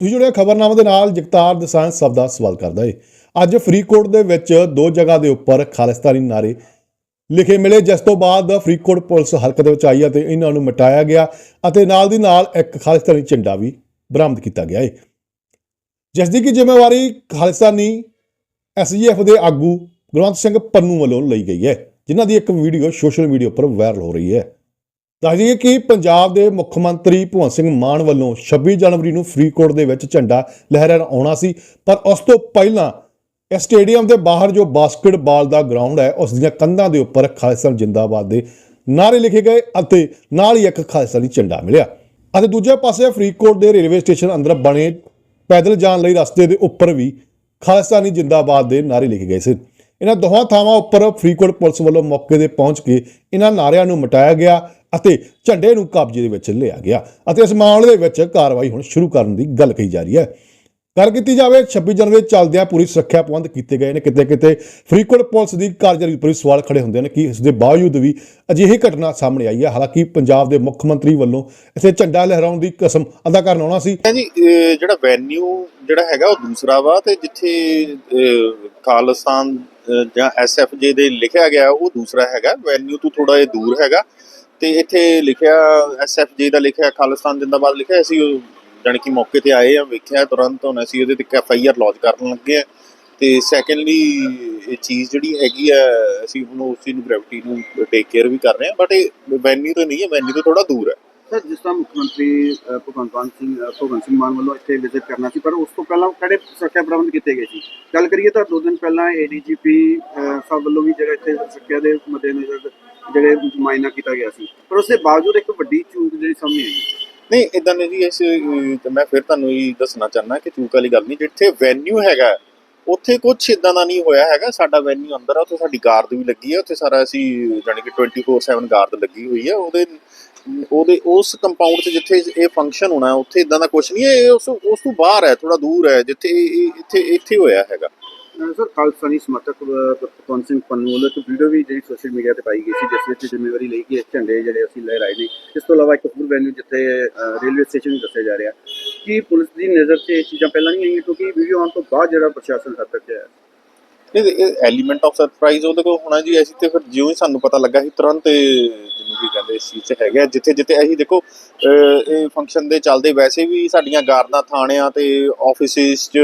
ਤੁਸੀਂ ਜੁੜਿਆ ਖ਼ਬਰਨਾਮਾ ਦੇ ਨਾਲ ਜਗਤਾਰ ਦਸਾਂਝ ਸਭ ਦਾ ਸਵਾਲ ਕਰਦਾ ਏ। ਅੱਜ ਫਰੀਦਕੋਟ ਦੇ ਵਿੱਚ ਦੋ ਜਗ੍ਹਾ ਦੇ ਉੱਪਰ ਖਾਲਿਸਤਾਨੀ ਨਾਰੇ ਲਿਖੇ ਮਿਲੇ, ਜਿਸ ਤੋਂ ਬਾਅਦ ਫਰੀਦਕੋਟ ਪੁਲਿਸ ਹਲਕਤ ਵਿੱਚ ਆਈ ਅਤੇ ਇਹਨਾਂ ਨੂੰ ਮਿਟਾਇਆ ਗਿਆ ਅਤੇ ਨਾਲ ਦੀ ਨਾਲ ਇੱਕ ਖਾਲਿਸਤਾਨੀ ਝੰਡਾ ਵੀ ਬਰਾਮਦ ਕੀਤਾ ਗਿਆ ਏ। ਜਿਸ ਦੀ ਕਿ ਜ਼ਿੰਮੇਵਾਰੀ ਖਾਲਿਸਤਾਨੀ ਐਸਜੀਐਫ ਦੇ ਆਗੂ ਗੁਰਵੰਤ ਸਿੰਘ ਪੰਨੂ ਵੱਲੋਂ ਲਈ ਗਈ ਹੈ ਜਿਨ੍ਹਾਂ ਦੀ ਇੱਕ ਵੀਡੀਓ ਸੋਸ਼ਲ ਮੀਡੀਆ ਉੱਪਰ ਵਾਇਰਲ ਹੋ ਰਹੀ ਹੈ ਦੱਸ ਦਈਏ ਕਿ ਪੰਜਾਬ ਦੇ ਮੁੱਖ ਮੰਤਰੀ ਭਗਵੰਤ ਸਿੰਘ ਮਾਨ ਵੱਲੋਂ 26 ਜਨਵਰੀ ਨੂੰ ਫਰੀਦਕੋਟ ਦੇ ਵਿੱਚ ਝੰਡਾ ਲਹਿਰਾਉਣ ਆਉਣਾ ਸੀ। ਪਰ ਉਸ ਤੋਂ ਪਹਿਲਾਂ ਇਸ ਸਟੇਡੀਅਮ ਦੇ ਬਾਹਰ ਜੋ ਬਾਸਕਟਬਾਲ ਦਾ ਗਰਾਊਂਡ ਹੈ, ਉਸ ਦੀਆਂ ਕੰਧਾਂ ਦੇ ਉੱਪਰ ਖਾਲਿਸਤਾਨ ਜਿੰਦਾਬਾਦ ਦੇ ਨਾਰੇ ਲਿਖੇ ਗਏ ਅਤੇ ਨਾਲ ਹੀ ਇੱਕ ਖਾਲਿਸਤਾਨੀ ਝੰਡਾ ਮਿਲਿਆ। ਅਤੇ ਦੂਜੇ ਪਾਸੇ ਫਰੀਦਕੋਟ ਦੇ ਰੇਲਵੇ ਸਟੇਸ਼ਨ ਅੰਦਰ ਬਣੇ ਪੈਦਲ ਜਾਣ ਲਈ ਰਸਤੇ ਦੇ ਉੱਪਰ ਵੀ ਖਾਲਿਸਤਾਨੀ ਜਿੰਦਾਬਾਦ ਦੇ ਨਾਰੇ ਲਿਖੇ ਗਏ ਸਨ ਇਹਨਾਂ ਦੋਹਾਂ ਥਾਵਾਂ ਉੱਪਰ ਫਰੀਦਕੋਟ ਪੁਲਿਸ ਵੱਲੋਂ ਮੌਕੇ ਤੇ ਪਹੁੰਚ ਕੇ ਇਹਨਾਂ ਨਾਰਿਆਂ ਨੂੰ ਮਿਟਾਇਆ ਗਿਆ। ਅਤੇ ਝੰਡੇ ਨੂੰ ਕਬਜ਼ੇ ਦੇ ਵਿੱਚ ਲਿਆ ਗਿਆ ਅਤੇ ਇਸ ਮਾਮਲੇ ਦੇ ਵਿੱਚ ਕਾਰਵਾਈ ਹੁਣ ਸ਼ੁਰੂ ਕਰਨ ਦੀ ਗੱਲ ਕਹੀ ਜਾ ਰਹੀ ਹੈ। ਗੱਲ ਕੀਤੀ ਜਾਵੇ 26 ਜਨਵਰੀ ਚੱਲਦਿਆਂ ਪੂਰੀ ਸੁਰੱਖਿਆ ਪ੍ਰਬੰਧ ਕੀਤੇ ਗਏ ਨੇ। ਕਿਤੇ ਕਿਤੇ ਫਰੀਦਕੋਟ ਪੁਲਿਸ ਦੀ ਕਾਰਜਕਾਰੀ ਉੱਪਰ ਸਵਾਲ ਖੜੇ ਹੁੰਦੇ ਨੇ ਕਿ ਇਸ ਦੇ ਬਾਵਜੂਦ ਵੀ ਅਜਿਹੀ ਘਟਨਾ ਸਾਹਮਣੇ ਆਈ ਹੈ। ਹਾਲਾਂਕਿ ਪੰਜਾਬ ਦੇ ਮੁੱਖ ਮੰਤਰੀ ਵੱਲੋਂ ਇੱਥੇ ਝੰਡਾ ਲਹਿਰਾਉਣ ਦੀ ਕਸਮ ਅਦਾ ਕਰਨ ਆਉਣਾ ਸੀ। ਜੀ ਜਿਹੜਾ ਵੈਨਿਊ ਜਿਹੜਾ ਹੈਗਾ ਉਹ ਦੂਸਰਾ ਵਾ ਤੇ ਜਿੱਥੇ ਅਹ, ਜਾਂ ਐਸਐਫਜੇ ਦੇ ਲਿਖਿਆ ਗਿਆ ਉਹ ਦੂਸਰਾ ਹੈਗਾ। ਵੈਨਿਊ ਤੋਂ ਥੋੜਾ ਜਿਹਾ ਦੂਰ ਹੈਗਾ। ਤੇ ਇੱਥੇ ਲਿਖਿਆ ਐਸਐਫਜੇ ਦਾ ਲਿਖਿਆ, ਖਾਲਿਸਤਾਨ ਜਿੰਦਾਬਾਦ ਲਿਖਿਆ, ਅਸੀਂ ਜਾਣੀ ਕਿ ਮੌਕੇ ਤੇ ਆਏ ਆ, ਵੇਖਿਆ ਤੁਰੰਤ ਹੁਣ ਅਸੀਂ ਉਹਦੇ ਤੇ ਐਫਆਈਆਰ ਲੌਂਚ ਕਰਨ ਲੱਗੇ ਆ। ਤੇ ਸੈਕੰਡਲੀ ਇਹ ਚੀਜ਼ ਜਿਹੜੀ ਹੈਗੀ ਆ, ਅਸੀਂ ਹੁਣ ਉਸ ਨੂੰ ਗ੍ਰੈਵਿਟੀ ਨੂੰ ਟੇਕ ਕੇਅਰ ਵੀ ਕਰ ਰਹੇ ਆ ਬਟ ਇਹ ਵੈਨਿਊ ਤੋਂ ਨਹੀਂ ਹੈ ਵੈਨਿਊ ਤੋਂ ਥੋੜਾ ਦੂਰ ਹੈ। ਸਰ, ਜਿਸ ਤਰ੍ਹਾਂ ਮੁੱਖ ਮੰਤਰੀ ਭਗਵੰਤ ਮਾਨ ਸਿੰਘ ਭਗਵੰਤ ਸਿੰਘ ਮਾਨ ਵੱਲੋਂ ਇੱਥੇ ਵਿਜ਼ਿਟ ਕਰਨਾ ਸੀ, ਪਰ ਉਸ ਤੋਂ ਪਹਿਲਾਂ ਕਿਹੜੇ ਸੁਰੱਖਿਆ ਪ੍ਰਬੰਧ ਕੀਤੇ ਗਏ ਸੀ? ਗੱਲ ਕਰੀਏ ਤਾਂ ਦੋ ਦਿਨ ਪਹਿਲਾਂ ਏਡੀਜੀਪੀ ਸਾਹਿਬ ਵੱਲੋਂ ਵੀ ਜਿਹੜਾ ਇੱਥੇ ਸੁਰੱਖਿਆ ਦੇ ਮੱਦੇਨਜ਼ਰ ਜਿਹੜੇ ਮੁਆਇਨਾ ਕੀਤਾ ਗਿਆ ਸੀ। ਪਰ ਉਸ ਦੇ ਬਾਵਜੂਦ ਇੱਕ ਵੱਡੀ ਚੂਕ ਜਿਹੜੀ ਸਾਹਮਣੇ ਆਈ। ਨਹੀਂ ਇਦਾਂ ਨਹੀਂ ਜੀ ਇਸ ਅਹ, ਮੈਂ ਫਿਰ ਤੁਹਾਨੂੰ ਇਹ ਦੱਸਣਾ ਚਾਹਨਾ ਕਿ ਚੂਕ ਵਾਲੀ ਗੱਲ ਨਹੀਂ ਜਿੱਥੇ ਵੈਨਿਊ ਹੈਗਾ ਉੱਥੇ ਕੁਝ ਇਦਾਂ ਦਾ ਨਹੀਂ ਹੋਇਆ ਹੈਗਾ। ਸਾਡਾ ਵੈਨਿਊ ਅੰਦਰ ਆ ਉੱਥੇ ਸਾਡੀ ਗਾਰਡ ਵੀ ਲੱਗੀ ਹੈ ਉੱਥੇ ਸਾਰਾ ਅਸੀਂ ਜਾਣੀ ਕਿ 24/7 ਗਾਰਡ ਲੱਗੀ ਹੋਈ ਹੈ ਉਹਦੇ ਉਹਦੇ ਉਸ ਕੰਪਾਊਂਡ 'ਚ ਜਿੱਥੇ ਇਹ ਫੰਕਸ਼ਨ ਹੋਣਾ ਉੱਥੇ ਇਦਾਂ ਦਾ ਕੁਝ ਨਹੀਂ ਹੈ। ਇਹ ਉਸ ਉਸ ਤੋਂ ਬਾਹਰ ਹੈ ਥੋੜਾ ਦੂਰ ਹੈ ਜਿੱਥੇ ਇਹ- ਇਹ- ਇੱਥੇ ਇੱਥੇ ਹੋਇਆ ਹੈਗਾ। ਸਰ ਖਾਲਸਾਨੀ ਸਮਰਥਕ ਅ, ਸਿੰਘ ਪੰਨੂ ਵੱਲੋਂ ਇੱਕ ਵੀਡੀਓ ਵੀ ਜਿਹੜੀ ਸੋਸ਼ਲ ਮੀਡੀਆ ਤੇ ਪਾਈ ਗਈ ਸੀ ਜਿਸ ਵਿੱਚ ਜ਼ਿੰਮੇਵਾਰੀ ਲਈ ਕਿ ਇਹ ਝੰਡੇ ਜਿਹੜੇ ਅਸੀਂ ਲਹਿਰਾਏ ਨੇ। ਇਸ ਤੋਂ ਇਲਾਵਾ ਇੱਕ ਹੋਰ ਵੈਨਿਊ ਜਿੱਥੇ ਰੇਲਵੇ ਸਟੇਸ਼ਨ ਵੀ ਦੱਸਿਆ ਜਾ ਰਿਹਾ। ਕਿ ਪੁਲਿਸ ਦੀ ਨਜ਼ਰ 'ਚ ਇਹ ਚੀਜ਼ਾਂ ਪਹਿਲਾਂ ਨਹੀਂ ਆਈਆਂ? ਕਿਉਂਕਿ ਵੀਡੀਓ ਆਉਣ ਤੋਂ ਬਾਅਦ ਜਿਹੜਾ ਪ੍ਰਸ਼ਾਸਨ ਹੱਦ ਤੱਕ ਹੈ। ਇਹ ਐਲੀਮੈਂਟ ਆਫ ਸਰਪ੍ਰਾਈਜ਼ ਉਹਦੇ ਕੋਲ ਹੋਣਾ ਜੀ। ਅਸੀਂ ਤੇ ਫਿਰ ਜਿਉਂ ਹੀ ਸਾਨੂੰ ਪਤਾ ਲੱਗਾ ਸੀ ਤੁਰੰਤ ਇਹ ਜਿਹਨੂੰ ਕੀ ਕਹਿੰਦੇ ਇਸ ਚੀਜ਼ 'ਚ ਹੈਗਾ ਜਿੱਥੇ ਜਿੱਥੇ ਅਸੀਂ ਦੇਖੋ ਇਹ ਫੰਕਸ਼ਨ ਦੇ ਚੱਲਦੇ ਵੈਸੇ ਵੀ ਸਾਡੀਆਂ ਗਾਰਦਾਂ ਥਾਣਿਆਂ ਤੇ ਆਫਿਸਿਸ 'ਚ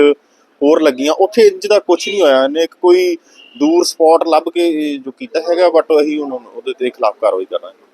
ਹੋਰ ਲੱਗੀਆਂ। ਉੱਥੇ ਇੰਜ ਦਾ ਕੁਝ ਨਹੀਂ ਹੋਇਆ। ਇਹਨੇ ਇੱਕ ਕੋਈ ਦੂਰ ਸਪੌਟ ਲੱਭ ਕੇ ਜੋ ਕੀਤਾ ਹੈਗਾ ਬਟ ਅਸੀਂ ਹੁਣ ਉਹਦੇ ਤੇ ਖਿਲਾਫ ਕਾਰਵਾਈ ਕਰਾਂਗੇ